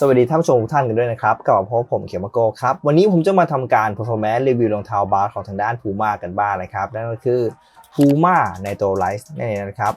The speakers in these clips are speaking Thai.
สวัสดีท่านผู้ชมทุกท่านกันด้วยนะครับกลับมาพบผมเขียวมาโกครับ วันนี้ผมจะมาทำการ performance review รองเท้าบาสของทางด้าน Puma กันบ้างนะครับ นั่นก็คือ Puma ในตัวไลท์นั่นเองนะครับ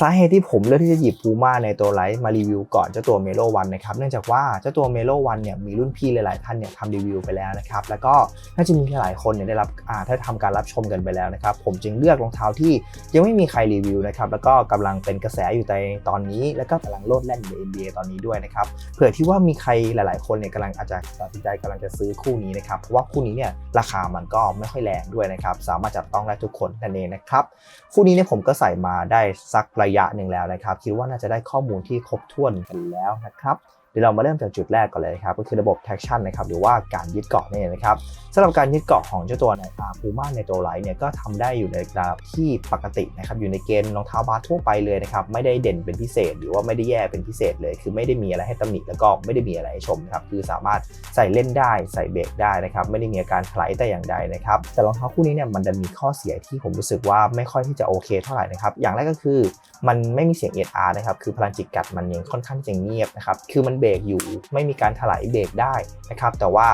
สาเหตุที่ผมเลือกที่จะหยิบ Puma ในตัวไลท์มารีวิวก่อนเจ้าตัว Melo 1นนะครับเนื่องจากว่าเจ้าตัว Melo 1เนี่ยมีรุ่นพี่หลาย ๆ ท่านเนี่ยทำรีวิวไปแล้วนะครับแล้วก็น่าจะมีหลายคนเนี่ยได้รับอ่าถ้าทำการรับชมกันไปแล้วนะครับผมจึงเลือกรองเท้าที่ยังไม่มีใครรีวิวนะครับแล้วก็กำลังเป็นกระแสอยู่ในตอนนี้ แล้วก็กำลังโลดแล่นอยู่ใน NBA ตอนนี้ด้วยนะครับเผื่อที่ว่ามีใครหลาย ๆ คนเนี่ยกำลังอาจจะตัดสินใจกำลังจะซื้อคู่นี้นะครับเพราะว่าคู่นี้เนี่ยราคามันก็ไม่ค่อยแรงด้วยนะครับสามารถจับต้องได้ทุกคนนั่นเองนะครับคู่นี้เนี่ยผมก็ใส่มาได้สักระระยะหนึ่งแล้วนะครับ คิดว่าน่าจะได้ข้อมูลที่ครบถ้วนกันแล้วนะครับ ดี๋ยวเรามาเริ่มจากจุดแรกก่อนเลยครับก็คือระบบ traction นะครับหรือว่าการยึดเกาะนี่นเองนะครับสำหรับการยึดเกาะของเจ้าตัวในอาพูม่าในตัวไลท์เนี่ยก็ทำได้อยู่ในระดับที่ปกตินะครับอยู่ในเกณฑ์รองเท้าบาสทั่วไปเลยนะครับไม่ได้เด่นเป็นพิเศษ หรือว่าไม่ได้แย่เป็นพิเศษเลย คือไม่ได้มีอะไรให้ตำหนิแล้วก็ไม่ได้มีอะไรให้ชมนะครับคือสามารถใส่เล่นได้ใส่เบรกได้นะครับไม่ได้มีอาการถลายแต่อย่างใดนะครับแต่รองเท้าคู่นี้เนี่ยมันจะมีข้อเสียที่ผมรู้สึกว่าไม่ค่อยที่จะโอเคเท่าไหร่นะครับอย่างแรกก็คือมันไม่มีเสียงเอออาร์นะครับคือพลังจิตกัดมันยังค่อนข้างจะเงียบนะครับคือมันเบรกอยู่ ไม่มีการถลายเบรกได้นะครับ แต่ว่า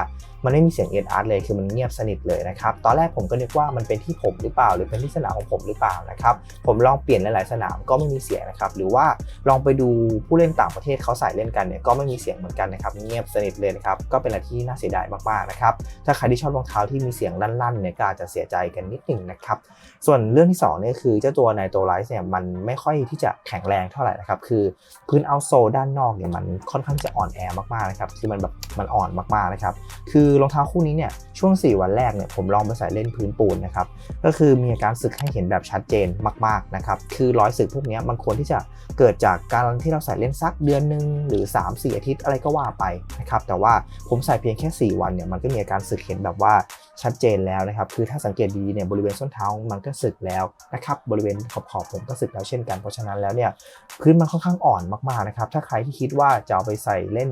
มันไม่มีเสียงเอออาร์เลยคือมันเงียบสนิทเลยนะครับตอนแรกผมก็นึกว่ามันเป็นที่ผมหรือเปล่า หรือเป็นที่สนามของผมหรือเปล่านะครับผมลองเปลี่ยนหลายๆสนามก็ไม่มีเสียงนะครับหรือว่าลองไปดูผู้เล่นต่างประเทศเขาใส่เล่นกันเนี่ยก็ไม่มีเสียงเหมือนกันนะครับเงียบสนิทเลยนะครับก็เป็นอะไรที่น่าเสียดายมากๆนะครับถ้าใครที่ชอบรองเท้าที่มีเสียงลั่นๆเนี่ยก็อาจจะเสียใจกันนิดหนึ่งนะครับส่วนเรื่องที่2เนี่ยคือเจ้าตัวในตัวไลท์เนี่ยมันไม่ค่อยที่จะแข็งแรงเท่าไหร่นะครับคือพื้นเอาโซด้านนอกเนี่ยมันค่อนข้างจะอ่อนแอมากๆนะครับคือมันแบบมันอ่อนมากๆนะครับคือือรองเท้าคู่นี้เนี่ยช่วง 4 วันแรกเนี่ยผมลองไปใส่เล่นพื้นปูนนะครับก็คือมีอาการสึกให้เห็นแบบชัดเจนมากๆนะครับคือรอยสึกพวกนี้มันควรที่จะเกิดจากการที่เราใส่เล่นสักเดือนหนึ่งหรือ 3-4 อาทิตย์อะไรก็ว่าไปนะครับแต่ว่าผมใส่เพียงแค่ 4 วันเนี่ยมันก็มีอาการสึกเห็นแบบว่าชัดเจนแล้วนะครับ คือถ้าสังเกตดีเนี่ยบริเวณส้นเท้ามันก็สึกแล้วนะครับ บริเวณขอบขอบผมก็สึกแล้วเช่นกัน เพราะฉะนั้นแล้วเนี่ยพื้นมันค่อนข้างอ่อนมากๆนะครับ ถ้าใครที่คิดว่าจะเอาไปใส่เล่น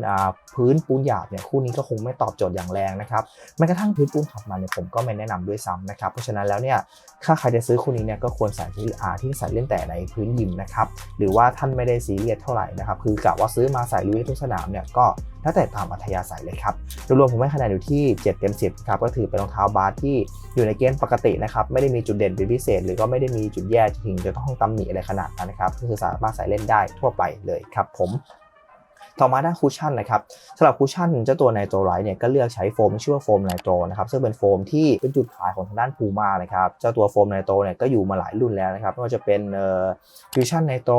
พื้นปูนหยาบเนี่ยคู่นี้ก็คงไม่ตอบโจทย์อย่างแรงนะครับ แม้กระทั่งพื้นปูนขับมันเนี่ยผมก็ไม่แนะนำด้วยซ้ำนะครับ เพราะฉะนั้นแล้วเนี่ยถ้าใครจะซื้อคู่นี้เนี่ยก็ควรใส่ที่อาที่ใส่เล่นแต่ในพื้นยิมนะครับ หรือว่าท่านไม่ได้ซีเรียสเท่าไหร่นะครับ คือกะว่าซื้อมาใส่ลุยทุกสนามเนี่ยก็แล้วแต่ตามอัธยาศัยเลยครับโดยรวมผมให้คะแนนอยู่ที่ 7 เต็ม 10 ครับ ก็ถือเป็นรองเท้าบาสที่อยู่ในเกณฑ์ปกตินะครับ ไม่ได้มีจุดเด่นเป็นพิเศษ หรือก็ไม่ได้มีจุดแย่ถึงจะต้องตำหนิอะไรขนาดนั้นนะครับ ก็คือสามารถใส่เล่นได้ทั่วไปเลยครับผมต่อมาด้านคูชั่นนะครับสำหรับคูชั่นเจ้าตัวไนโตรไรเนี่ยก็เลือกใช้โฟมชื่อว่าโฟมไนโตรนะครับซึ่งเป็นโฟมที่เป็นจุดขายของทางด้านพูม่านะครับเจ้าตัวโฟมไนโตรเนี่ยก็อยู่มาหลายรุ่นแล้วนะครับไม่ว่าจะเป็นเอ่อฟิวชั่นไนโตร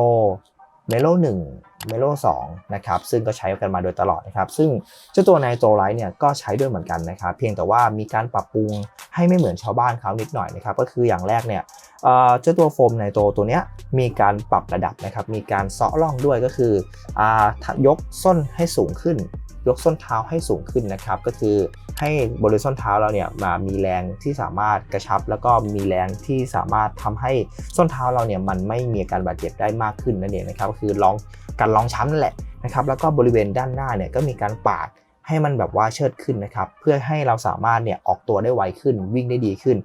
เมโลหนึ่งเมโลสองนะครับซึ่งก็ใช้กันมาโดยตลอดนะครับ ซึ่งเจ้าตัวไนโตรไลท์เนี่ยก็ใช้ด้วยเหมือนกันนะครับ เพียงแต่ว่ามีการปรับปรุงให้ไม่เหมือนชาวบ้านเขานิดหน่อยนะครับ ก็คืออย่างแรกเนี่ยเจ้าตัวโฟมไนโตรตัวเนี้ยมีการปรับระดับนะครับ มีการเซาะร่องด้วยก็คือยกส้นให้สูงขึ้น ยกส้นเท้าให้สูงขึ้นนะครับ ก็คือให้บริเวณส้นเท้าเราเนี่ยมามีแรงที่สามารถกระชับ แล้วก็มีแรงที่สามารถทำให้ส้นเท้าเราเนี่ยมันไม่มีการบาดเจ็บได้มากขึ้นนั่นเองนะครับก็คือลองการลองช้ำนั่นแหละนะครับ แล้วก็บริเวณด้านหน้าเนี่ยก็มีการปาดให้มันแบบว่าเชิดขึ้นนะครับ เพื่อให้เราสามารถเนี่ยออกตัวได้ไวขึ้น วิ่งได้ดีขึ้น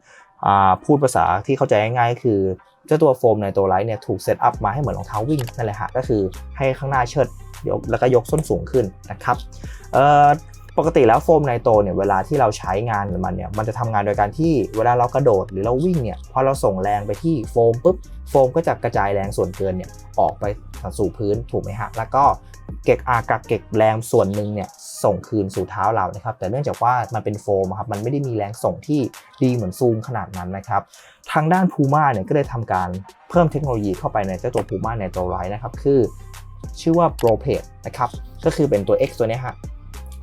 พูดภาษาที่เข้าใจง่ายๆคือเจ้าตัวโฟมในตัวไลท์เนี่ยถูกเซตอัพมาให้เหมือนรองเท้าวิ่งนั่นแหละฮะก็คือให้ข้างหน้าเชิด ยกแล้วก็ยกส้นสูงขึ้นนะครับปกติแล้วโฟมไนโตรเนี่ยเวลาที่เราใช้งานมันเนี่ยมันจะทำงานโดยการที่เวลาเรากระโดดหรือเราวิ่งเนี่ยพอเราส่งแรงไปที่โฟมปุ๊บโฟมก็จะกระจายแรงส่วนเกินเนี่ยออกไปสู่พื้นถูกไหมฮะแล้วก็เก็กอากับเก็กแรงส่วนหนึ่งเนี่ยส่งคืนสู่เท้าเรานะครับ แต่เนื่องจากว่ามันเป็นโฟมครับมันไม่ได้มีแรงส่งที่ดีเหมือนซูมขนาดนั้นนะครับ ทางด้าน Puma เนี่ยก็เลยทำการเพิ่มเทคโนโลยีเข้าไปในเจ้าตัว Puma ในตัวไรนะครับคือ ชื่อว่า Pro p a d นะครับ ก็คือเป็นตัว X ตัวนี้ฮะ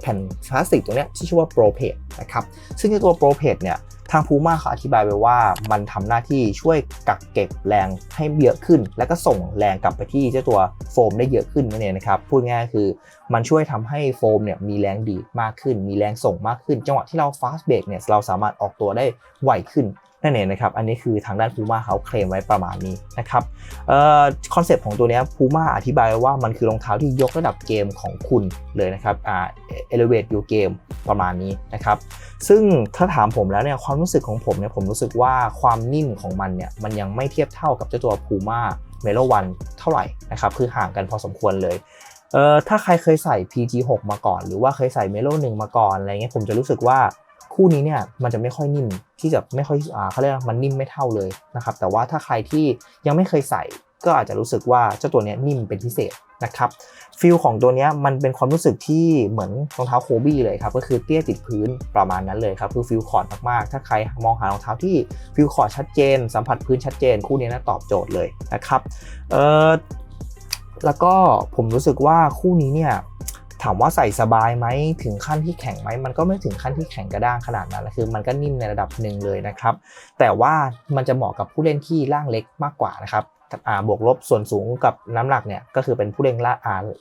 แผ่นพลาสติกตัวนี้ที่ชื่อว่า Pro p a d นะครับซึ่งในตัว Pro p a d เนี่ยทางพูม่าเขาอธิบายไว้ว่ามันทำหน้าที่ช่วยกักเก็บแรงให้เยอะขึ้น แล้วก็ส่งแรงกลับไปที่เจ้าตัวโฟมได้เยอะขึ้นนั่นเองนะครับพูดง่ายคือมันช่วยทำให้โฟมเนี่ยมีแรงดีดมากขึ้น มีแรงส่งมากขึ้น จังหวะที่เราฟาสเบรกเนี่ยเราสามารถออกตัวได้ไวขึ้น นั่นเองนะครับ อันนี้คือทางด้าน Puma เขาเคลมไว้ประมาณนี้นะครับคอนเซปต์ของตัวนี้ Puma อธิบายว่ามันคือรองเท้าที่ยกระดับเกมของคุณเลยนะครับอ่า elevate your game ประมาณนี้นะครับ ซึ่งถ้าถามผมแล้วเนี่ยความรู้สึกของผมเนี่ยผมรู้สึกว่าความนิ่มของมันเนี่ยมันยังไม่เทียบเท่ากับเจ้าตัว Puma Melo 1เท่าไหร่นะครับคือห่างกันพอสมควรเลยเอ่อถ้าใครเคยใส่ PG6 มาก่อน หรือว่าเคยใส่ Melo 1มาก่อนอะไรเงี้ยผมจะรู้สึกว่า คู่นี้เนี่ยมันจะไม่ค่อยนิ่มที่จะไม่ค่อยอ่าเขาเรียกมันนิ่มไม่เท่าเลยนะครับแต่ว่าถ้าใครที่ยังไม่เคยใส่ก็อาจจะรู้สึกว่าเจ้าตัวนี้นิ่มเป็นพิเศษนะครับฟิลของตัวนี้มันเป็นความรู้สึกที่เหมือนรองเท้าโคบี้เลยครับก็คือเตี้ยติดพื้นประมาณนั้นเลยครับคือฟิลคอร์ดมากๆ ถ้าใครมองหารองเท้าที่ฟิลคอร์ดชัดเจน สัมผัสพื้นชัดเจน คู่นี้นะตอบโจทย์เลยนะครับเออแล้วก็ผมรู้สึกว่าคู่นี้เนี่ย ถามว่าใส่สบายไหมถึงขั้นที่แข็งไหมมันก็ไม่ถึงขั้นที่แข็งกระด้างขนาดนั้นคือ มันก็นิ่มในระดับหนึ่งเลยนะครับแต่ว่ามันจะเหมาะกับผู้เล่นที่ร่างเล็กมากกว่านะครับอ่าบวกลบส่วนสูงกับน้ำหนักเนี่ยก็คือเป็นผู้เล่นล่า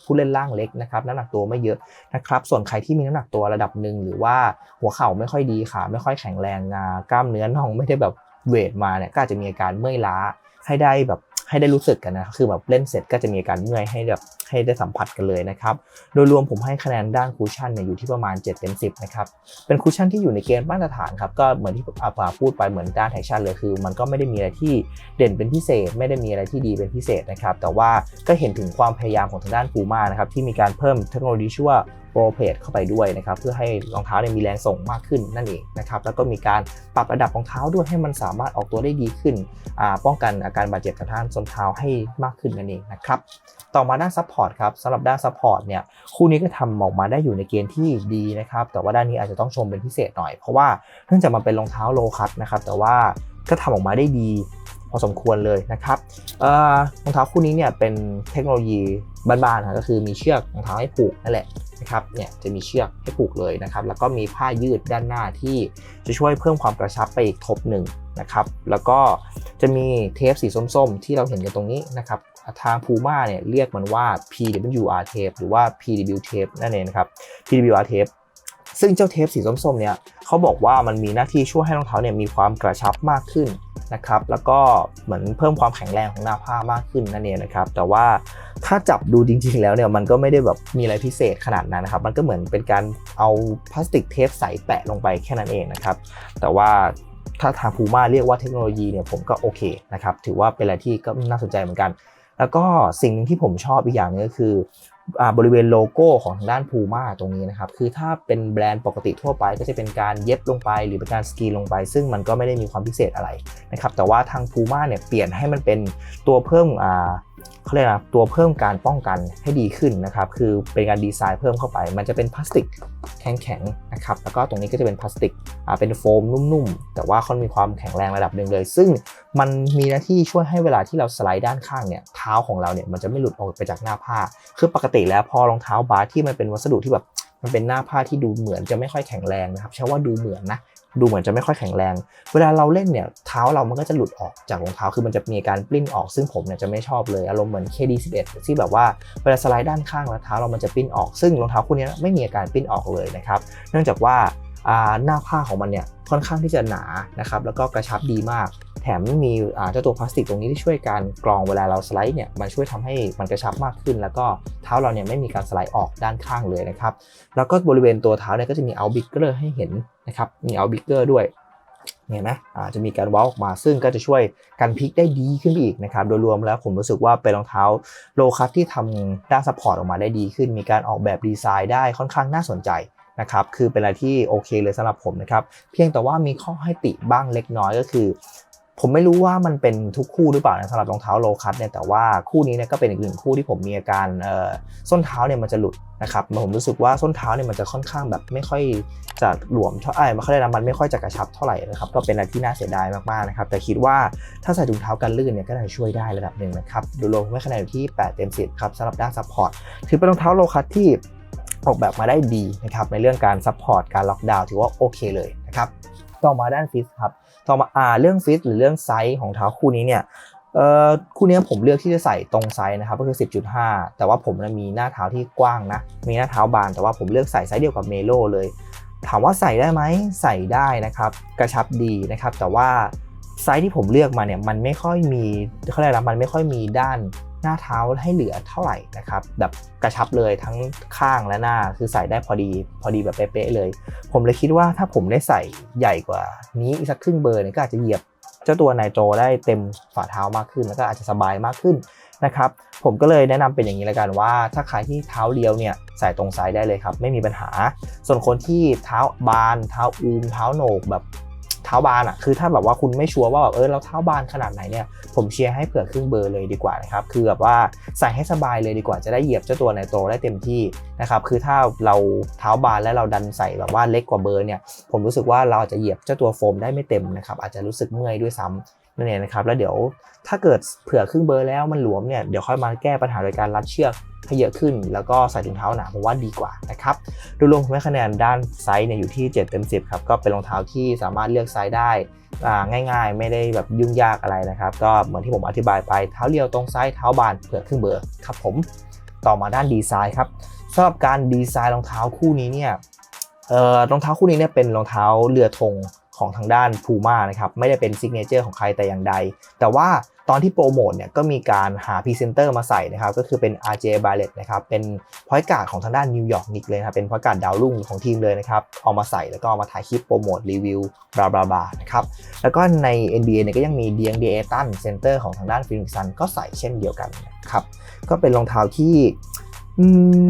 ผู้เล่นร่างเล็กนะครับน้ำหนักตัวไม่เยอะนะครับส่วนใครที่มีน้ำหนักตัวระดับหนึ่งหรือว่าหัวเข่าไม่ค่อยดีขาไม่ค่อยแข็งแรงงากล้ามเนื้อน่องไม่ได้แบบเวทมาเนี่ยก็อาจจะมีอาการเมื่อยล้าให้ได้แบบ ให้ได้รู้สึกกันนะคือแบบเล่นเสร็จก็จะมีการเมื่อยให้แบบให้ได้สัมผัสกันเลยนะครับโดยรวมผมให้คะแนนด้านคูชั่นเนี่ยอยู่ที่ประมาณ7เต็ม10นะครับเป็นคูชั่นที่อยู่ในเกณฑ์มาตรฐานครับก็เหมือนที่อาปาพูดไปเหมือนด้านแท็กชั่นเลยคือ มันก็ไม่ได้มีอะไรที่เด่นเป็นพิเศษ ไม่ได้มีอะไรที่ดีเป็นพิเศษนะครับแต่ว่าก็เห็นถึงความพยายามของทางด้านปูมานะครับที่มีการเพิ่มเทคโนโลยีชื่อว่า โปรเพจเข้าไปด้วยนะครับเพื่อให้รองเท้าเนี่ยมีแรงส่งมากขึ้นนั่นเองนะครับแล้วก็มีการปรับระดับรองเท้าด้วยให้มันสามารถออกตัวได้ดีขึ้น ป้องกันอาการบาดเจ็บกระท่านส้นเท้าให้มากขึ้นนั่นเองนะครับต่อมาด้านซัพพอร์ตครับสำหรับด้านซัพพอร์ตเนี่ยคู่นี้ก็ทำออกมาได้อยู่ในเกณฑ์ที่ดีนะครับแต่ว่าด้านนี้อาจจะต้องชมเป็นพิเศษหน่อยเพราะว่าเนื่องจากมันเป็นรองเท้าโลคัตนะครับแต่ว่าก็ทำออกมาได้ดี พอสมควรเลยนะครับรองเท้าคู่นี้เนี่ยเป็นเทคโนโลยีบ้านๆนะก็คือมีเชือกรองเท้าให้ผูกนั่นแหละนะครับเนี่ยจะมีเชือกให้ผูกเลยนะครับ แล้วก็มีผ้ายืดด้านหน้าที่จะช่วยเพิ่มความกระชับไปอีกทบหนึ่งนะครับ แล้วก็จะมีเทปสีส้มๆ ที่เราเห็นกันตรงนี้นะครับทาง Puma เนี่ยเรียกมันว่า PWR tape หรือว่า PW tape นั่นเองนะครับ PWR tape ซึ่งเจ้าเทปสีส้มๆเนี่ยเขาบอกว่ามันมีหน้าที่ช่วยให้รองเท้าเนี่ยมีความกระชับมากขึ้น นะครับแล้วก็เหมือนเพิ่มความแข็งแรงของหน้าผ้ามากขึ้นนั่นเองนะครับแต่ว่าถ้าจับดูจริง ๆ แล้วเนี่ยมันก็ไม่ได้แบบมีอะไรพิเศษขนาดนั้นนะครับมันก็เหมือนเป็นการเอาพลาสติกเทปใสแปะลงไปแค่นั้นเองนะครับแต่ว่าถ้าทางพูม่าเรียกว่าเทคโนโลยีเนี่ยผมก็โอเคนะครับถือว่าเป็นอะไรที่ก็น่าสนใจเหมือนกัน แล้วก็สิ่งหนึ่งที่ผมชอบอีกอย่างนึงก็คือ บริเวณโลโก้ของทางด้านพูม่าตรงนี้นะครับ คือถ้าเป็นแบรนด์ปกติทั่วไปก็จะเป็นการเย็บลงไป หรือเป็นการสกีลงไป ซึ่งมันก็ไม่ได้มีความพิเศษอะไรนะครับ แต่ว่าทางพูม่าเนี่ยเปลี่ยนให้มันเป็นตัวเพิ่ม เขาเรียกนะตัวเพิ่มการป้องกันให้ดีขึ้นนะครับ คือเป็นการดีไซน์เพิ่มเข้าไป มันจะเป็นพลาสติกแข็งๆนะครับ แล้วก็ตรงนี้ก็จะเป็นพลาสติกเป็นโฟมนุ่มๆ แต่ว่าเขามีความแข็งแรงระดับหนึ่งเลย ซึ่งมันมีหน้าที่ช่วยให้เวลาที่เราสไลด์ด้านข้างเนี่ย เท้าของเราเนี่ยมันจะไม่หลุดออกไปจากหน้าผ้า คือปกติแล้วพอรองเท้าบาสที่มันเป็นวัสดุที่แบบมันเป็นหน้าผ้าที่ดูเหมือนจะไม่ค่อยแข็งแรงนะครับใช้ว่าดูเหมือนนะ ดูเหมือนจะไม่ค่อยแข็งแรง เวลาเราเล่นเนี่ยเท้าเรามันก็จะหลุดออกจากรองเท้าคือมันจะมีการปลิ้นออกซึ่งผมเนี่ยจะไม่ชอบเลยอารมณ์เหมือน KD11 ที่แบบว่าเวลาสไลด์ด้านข้างแล้วเท้าเรามันจะปลิ้นออกซึ่งรองเท้าคู่นี้ไม่มีอาการปลิ้นออกเลยนะครับ เนื่องจากว่า หน้าผ้าของมันเนี่ยค่อนข้างที่จะหนานะครับแล้วก็กระชับดีมาก แถมมีเจ้าตัวพลาสติกตรงนี้ที่ช่วยการกรองเวลาเราสไลด์เนี่ยมันช่วยทำให้มันกระชับมากขึ้น แล้วก็เท้าเราเนี่ยไม่มีการสไลด์ออกด้านข้างเลยนะครับแล้วก็บริเวณตัวเท้าเนี่ยก็จะมีเอาบิกเกอร์ให้เห็นนะครับมีเอาบิกเกอร์ด้วยเห็นไหมอาจะมีการว้าออกมาซึ่งก็จะช่วยกันพลิกได้ดีขึ้นไปอีกนะครับ โดยรวมแล้วผมรู้สึกว่าเป็นรองเท้าโลคัสที่ทำด้านซัพพอร์ตออกมาได้ดีขึ้น มีการออกแบบดีไซน์ได้ค่อนข้างน่าสนใจ นะครับคือเป็นอะไรที่โอเคเลยสำหรับผมนะครับเพียงแต่ว่ามีข้อให้ติบ้างเล็กน้อยก็คือ ผมไม่รู้ว่ามันเป็นทุกคู่หรือเปล่านะสำหรับรองเท้าโลคัสเนี่ยแต่ว่าคู่นี้เนี่ยก็เป็นอีกหนึ่งคู่ที่ผมมีอาการส้นเท้าเนี่ยมันจะหลุดนะครับผมรู้สึกว่าส้นเท้าเนี่ยมันจะค่อนข้างแบบไม่ค่อยจะหลวมเท่าไหร่ไม่ค่อยได้มันไม่ค่อยจะกระชับเท่าไหร่นะครับก็เป็นอะไรที่น่าเสียดายมากๆนะครับแต่คิดว่าถ้าใส่ถุงเท้ากันลื่นเนี่ยก็น่าจะช่วยได้ระดับหนึ่งนะครับดูรวมให้คะแนนอยู่ที่ 8 เต็ม 10 ครับสำหรับด้านซัพพอร์ตถือเป็นรองเท้าโลคัสที่ ออกแบบมาได้ดีนะครับในเรื่องการซัพพอร์ตการล็อกดาวน์ถือว่าโอเคเลยนะครับต่อมาด้านฟิตครับต่อมาอ่าเรื่องฟิตหรือเรื่องไซส์ของเท้าคู่นี้เนี่ยเอ่อคู่นี้ผมเลือกที่จะใส่ตรงไซส์นะครับก็คือ 10.5 แต่ว่าผมมีหน้าเท้าที่กว้างนะมีหน้าเท้าบาน แต่ว่าผมเลือกใส่ไซส์เดียวกับเมโลเลย ถามว่าใส่ได้ไหมใส่ได้นะครับกระชับดีนะครับแต่ว่าไซส์ที่ผมเลือกมาเนี่ยมันไม่ค่อยมีเขาเรียกอะไรมันไม่ค่อยมีด้าน หน้าเท้าให้เหลือเท่าไหร่นะครับแบบกระชับเลยทั้งข้างและหน้าคือใส่ได้พอดีพอดีแบบเป๊ะเลย ผมเลยคิดว่าถ้าผมได้ใส่ใหญ่กว่านี้อีกสักครึ่งเบอร์เนี่ยก็อาจจะเหยียบเจ้าตัวไนโตรได้เต็มฝ่าเท้ามากขึ้น แล้วก็อาจจะสบายมากขึ้นนะครับผมก็เลยแนะนำเป็นอย่างนี้ล้วกันว่า ถ้าใครที่เท้าเรียวเนี่ยใส่ตรงไซส์ได้เลยครับไม่มีปัญหา ส่วนคนที่เท้าบาน เท้าอูมเท้าโหนกแบบ เท้าบานอะคือถ้าแบบว่าคุณไม่ชัวร์ว่าแบบเออเราเท้าบานขนาดไหนเนี่ยผมเชียร์ให้เผื่อครึ่งเบอร์เลยดีกว่านะครับคือแบบว่าใส่ให้สบายเลยดีกว่าจะได้เหยียบเจ้าตัวในโตได้เต็มที่นะครับคือถ้าเราเท้าบานแล้วเราดันใส่แบบว่าเล็กกว่าเบอร์เนี่ยผมรู้สึกว่าเราอาจจะเหยียบเจ้าตัวโฟมได้ไม่เต็มนะครับอาจจะรู้สึกเมื่อยด้วยซ้ำ นั่นเองนะครับแล้วเดี๋ยวถ้าเกิดเผื่อครึ่งเบอร์แล้วมันหลวมเนี่ยเดี๋ยวค่อยมาแก้ปัญหาโดยการรัดเชือกให้เยอะขึ้น แล้วก็ใส่ถุงเท้าหนาผมว่าดีกว่านะครับโดยรวมผมให้คะแนนด้านไซส์เนี่ยอยู่ที่ 7 เต็ม 10 ครับ ก็เป็นรองเท้าที่สามารถเลือกไซส์ได้ง่ายๆ ไม่ได้แบบยุ่งยากอะไรนะครับ ก็เหมือนที่ผมอธิบายไปเท้าเรียวตรงไซส์เท้าบานเผื่อครึ่งเบอร์ครับผมต่อมาด้านดีไซน์ครับสำหรับการดีไซน์รองเท้าคู่นี้เนี่ยเอ่อรองเท้าคู่นี้เนี่ยเป็นรองเท้าเรือธง ของทางด้าน Puma นะครับไม่ได้เป็นซิกเนเจอร์ของใครแต่อย่างใด แต่ว่าตอนที่โปรโมทเนี่ยก็มีการหาพรีเซนเตอร์มาใส่นะครับก็คือเป็น RJ Barrett นะครับเป็นพอยการ์ดของทางด้านนิวยอร์กนิกเลยนะครับเป็นพอยการ์ดดาวรุ่งของทีมเลยนะครับเอามาใส่แล้วก็เอามาถ่ายคลิปโปรโมทรีวิวบลาบลาบลานะครับแล้วก็ใน NBA เนี่ยก็ยังมีเดียงเดตันเซนเตอร์ของทางด้านฟินิกซันก็ใส่เช่นเดียวกันนะครับก็เป็นรองเท้าที่อืม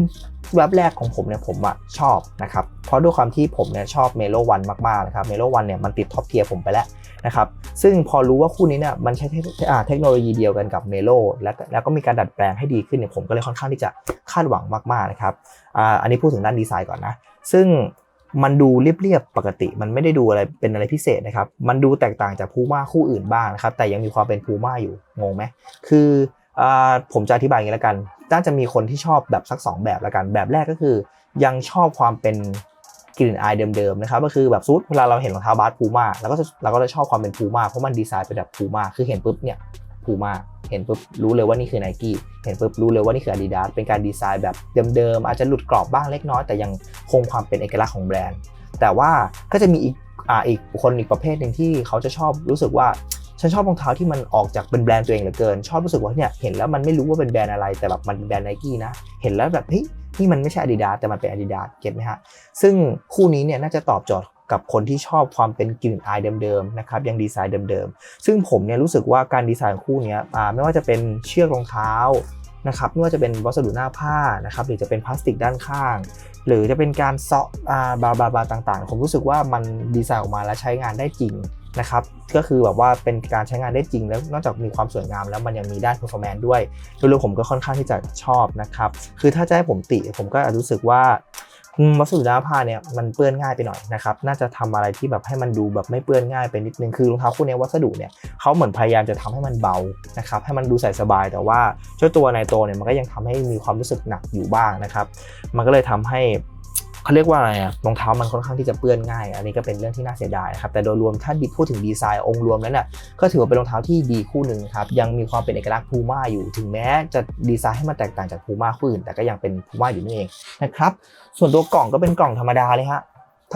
แวบแรกของผมเนี่ยผมอะชอบนะครับเพราะด้วยความที่ผมเนี่ยชอบเมโลวันมากๆนะครับเมโลวันเนี่ยมันติดท็อปเทียร์ผมไปแล้วนะครับซึ่งพอรู้ว่าคู่นี้เนี่ยมันใช้เทคอ่าเทคโนโลยีเดียวกันกับเมโลแล้วก็แล้วก็มีการดัดแปลงให้ดีขึ้นเนี่ยผมก็เลยค่อนข้างที่จะคาดหวังมากๆนะครับอ่าอันนี้พูดถึงด้านดีไซน์ก่อนนะซึ่งมันดูเรียบๆปกติ มันไม่ได้ดูอะไรเป็นอะไรพิเศษนะครับ มันดูแตกต่างจากพูม่าคู่อื่นบ้างนะครับ แต่ยังมีความเป็นพูม่าอยู่งงไหมคือ ผมจะอธิบายอย่างนี้แล้วกันน่าจะมีคนที่ชอบแบบสัก 2 แบบแล้วกัน แบบแรกก็คือ ยังชอบความเป็นกลิ่นอายเดิมๆนะครับก็คือแบบซูดเวลาเราเห็นรองเท้าบาสพูม่าเราก็จะเราก็จะชอบความเป็นพูม่าเพราะมันดีไซน์เป็นแบบพูม่าคือเห็นปุ๊บเนี่ยพูม่าเห็นปุ๊บรู้เลยว่านี่คือไนกี้เห็นปุ๊บรู้เลยว่านี่คือ Adidas เป็นการดีไซน์แบบเดิมๆอาจจะหลุดกรอบบ้างเล็กน้อย แต่ยังคงความเป็นเอกลักษณ์ของแบรนด์ แต่ว่าก็จะมีอีกอ่าอีกคนอีกประเภทหนึ่งที่เขาจะชอบรู้สึกว่า ฉันชอบรองเท้าที่มันออกจากเป็นแบรนด์ตัวเองเหลือเกิน ชอบรู้สึกว่าเนี่ยเห็นแล้วมันไม่รู้ว่าเป็นแบรนด์อะไรแต่แบบมันเป็นแบรนด์ไนกี้นะ เห็นแล้วแบบเฮ้ยนี่มันไม่ใช่ Adidas แต่มันเป็น Adidas เก็ตไหมฮะซึ่งคู่นี้เนี่ยน่าจะตอบโจทย์กับคนที่ชอบความเป็นกลิ่นอายเดิมๆนะครับยังดีไซน์เดิมๆ ซึ่งผมเนี่ยรู้สึกว่าการดีไซน์คู่นี้ไม่ว่าจะเป็นเชือกรองเท้านะครับไม่ว่าจะเป็นวัสดุหน้าผ้านะครับหรือจะเป็นพลาสติกด้านข้าง หรือจะเป็นการเซาะอ่าบาบาบาต่างๆ ผมรู้สึกว่ามันดีไซน์ออกมาแล้วใช้งานได้จริง นะครับก็คือแบบว่าเป็นการใช้งานได้จริงแล้วนอกจากมีความสวยงามแล้วมันยังมีด้าน performance ด้วยโดยรวมผมก็ค่อนข้างที่จะชอบนะครับคือถ้าจะให้ผมติผมก็รู้สึกว่าวัสดุด้าผ้าเนี่ยมันเปื้อนง่ายไปหน่อยนะครับน่าจะทำอะไรที่แบบให้มันดูแบบไม่เปื้อนง่ายไปนิดนึงคือรองเท้าคู่นี้วัสดุเนี่ยเขาเหมือนพยายามจะทำให้มันเบานะครับให้มันดูใส่สบายแต่ว่าเจ้าตัวไนโตรเนี่ยมันก็ยังทำให้มีความรู้สึกหนักอยู่บ้างนะครับมันก็เลยทำให้ เขาเรียกว่าอะไรอะรองเท้ามันค่อนข้างที่จะเปื้อนง่าย อันนี้ก็เป็นเรื่องที่น่าเสียดายนะครับแต่โดยรวมถ้าดิพูดถึงดีไซน์องค์รวมแล้วเนี่ยก็ถือว่าเป็นรองเท้าที่ดีคู่หนึ่งครับยังมีความเป็นเอกลักษณ์พูม่าอยู่ ถึงแม้จะดีไซน์ให้มันแตกต่างจากพูม่าคู่อื่น แต่ก็ยังเป็นพูม่าอยู่นั่นเองนะครับส่วนตัวกล่องก็เป็นกล่องธรรมดาเลยฮะ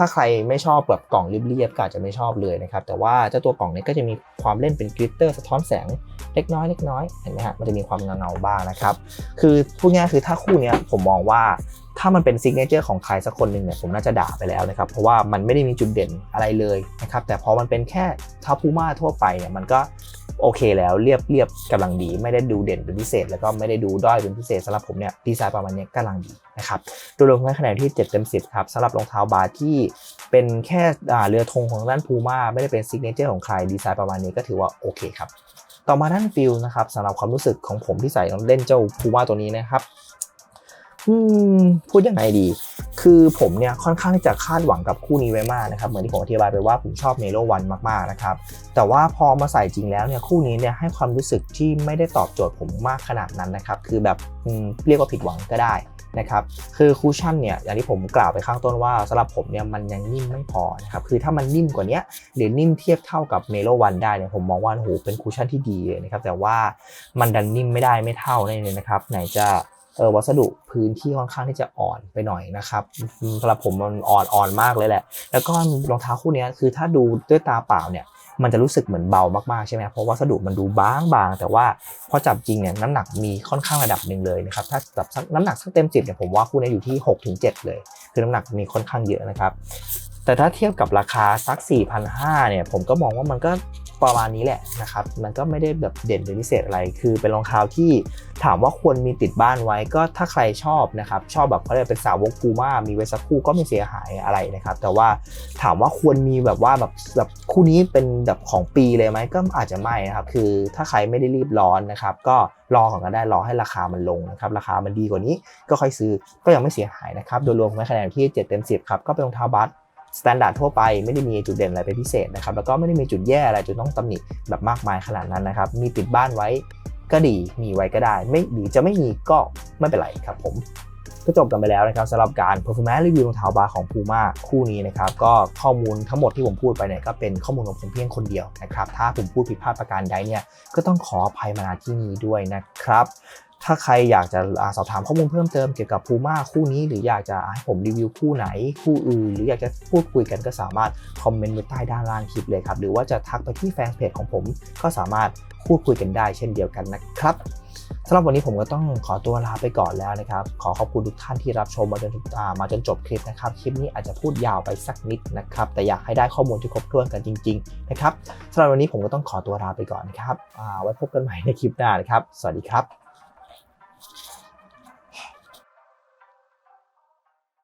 ถ้าใครไม่ชอบแบบกล่องเรียบๆก็อาจจะไม่ชอบเลยนะครับ แต่ว่าเจ้าตัวกล่องนี้ก็จะมีความเล่นเป็นกลิตเตอร์สะท้อนแสงเล็กน้อยเล็กน้อยเห็นไหมฮะมันจะมีความเงาๆบ้างนะครับ คือพูดง่ายๆคือถ้าคู่นี้ผมมองว่า ถ้ามันเป็นซิกเนเจอร์ของใครสักคนหนึ่งเนี่ยผมน่าจะด่าไปแล้วนะครับเพราะว่ามันไม่ได้มีจุดเด่นอะไรเลยนะครับแต่พอมันเป็นแค่ทัพพูม่าทั่วไปเนี่ยมันก็โอเคแล้วเรียบเรียบกำลังดี ไม่ได้ดูเด่นเป็นพิเศษ แล้วก็ไม่ได้ดูด้อยเป็นพิเศษสำหรับผมเนี่ยดีไซน์ประมาณนี้กำลังดีนะครับโดยรวมให้คะแนนที่ 7 เต็ม 10 ครับสำหรับรองเท้าบาที่เป็นแค่เรือธงของด้านพูม่าไม่ได้เป็นซิกเนเจอร์ของใครดีไซน์ประมาณนี้ก็ถือว่าโอเคครับต่อมาด้านฟิลนะครับสำหรับความรู้สึกของผมที่ใส่เล่นเจ้าพูม่าตัวนี้นะครับ พูดยังไงดี คือผมเนี่ยค่อนข้างจะคาดหวังกับคู่นี้ไว้มากนะครับ เหมือนที่ผมอธิบายไปว่าผมชอบเมโลวันมากๆนะครับ แต่ว่าพอมาใส่จริงแล้วเนี่ยคู่นี้เนี่ยให้ความรู้สึกที่ไม่ได้ตอบโจทย์ผมมากขนาดนั้นนะครับ คือแบบเรียกว่าผิดหวังก็ได้นะครับ คือคูชั่นเนี่ยอย่างที่ผมกล่าวไปข้างต้นว่าสำหรับผมเนี่ยมันยังนิ่มไม่พอนะครับ คือถ้ามันนิ่มกว่านี้หรือนิ่มเทียบเท่ากับเมโลวันได้เนี่ยผมมองว่าโอ้โหเป็นคูชั่นที่ดีเลยนะครับ แต่ว่ามันดันนิ่มไม่ได้ไม่เท่านั่นเองนะครับ ไหนจะ วัสดุพื้นที่ค่อนข้างที่จะอ่อนไปหน่อยนะครับสำหรับผมมันอ่อนอ่อนมากเลยแหละ แล้วก็รองเท้าคู่นี้คือถ้าดูด้วยตาเปล่าเนี่ยมันจะรู้สึกเหมือนเบามากๆใช่ไหมเพราะวัสดุมันดูบางบางๆแต่ว่าพอจับจริงเนี่ยน้ำหนักมีค่อนข้างระดับหนึ่งเลยนะครับถ้าจับน้ำหนักสักเต็มสิบเนี่ยผมว่าคู่นี้อยู่ที่6ถึง7เลย คือน้ำหนักมีค่อนข้างเยอะนะครับแต่ถ้าเทียบกับราคาสัก4,500เนี่ยผมก็มองว่ามันก็ ประมาณนี้แหละนะครับ มันก็ไม่ได้แบบเด่นเป็นพิเศษอะไร คือเป็นรองเท้าที่ถามว่าควรมีติดบ้านไว้ก็ถ้าใครชอบนะครับ ชอบแบบเขาเรียกเป็นสาวกพูม่ามีไว้สักคู่ก็ไม่เสียหายอะไรนะครับ แต่ว่าถามว่าควรมีแบบว่าแบบแบบคู่นี้เป็นแบบของปีเลยไหมก็อาจจะไม่นะครับ คือถ้าใครไม่ได้รีบร้อนนะครับ ก็รอก่อนก็ได้รอให้ราคามันลงนะครับ ราคามันดีกว่านี้ก็ค่อยซื้อก็ยังไม่เสียหายนะครับ โดยรวมผมให้คะแนนที่7เต็ม10ครับก็เป็นรองเท้าบัส สแตนดาร์ดทั่วไปไม่ได้มีจุดเด่นอะไรเป็นพิเศษนะครับแล้วก็ไม่ได้มีจุดแย่อะไรจนต้องตำหนิแบบมากมายขนาดนั้นนะครับมีติดบ้านไว้ก็ดีมีไว้ก็ได้ ไม่หรือจะไม่มีก็ไม่เป็นไรครับผมก็จบกันไปแล้วนะครับสำหรับการ performance review รองเท้าบาของ Puma คู่นี้นะครับก็ข้อมูลทั้งหมดที่ผมพูดไปเนี่ยก็เป็นข้อมูลของผมเพียงคนเดียวนะครับถ้าผมพูดผิดพลาดประการใดเนี่ยก็ต้องขออภัยมาณที่นี้ด้วยนะครับ ถ้าใครอยากจะสอบถามข้อมูลเพิ่มเติมเกี่ยวกับ Puma คู่นี้ หรืออยากจะให้ผมรีวิวคู่ไหน คู่อื่น หรืออยากจะพูดคุยกันก็สามารถคอมเมนต์ไว้ใต้ด้านล่างคลิปเลยครับ หรือว่าจะทักไปที่แฟนเพจของผมก็สามารถพูดคุยกันได้เช่นเดียวกันนะครับสำหรับวันนี้ผมก็ต้องขอตัวลาไปก่อนแล้วนะครับ ขอขอบคุณทุกท่านที่รับชมมาจนามาจนจบคลิปนะครับ คลิปนี้อาจจะพูดยาวไปสักนิดนะครับ แต่อยากให้ได้ข้อมูลที่ครบถ้วนกันจริง ๆ นะครับสำหรับวันนี้ผมก็ต้องขอตัวลาไปก่อนนครับไว้พบกันใหม่ในคลิปหน้านะครับ สวัสดีครับ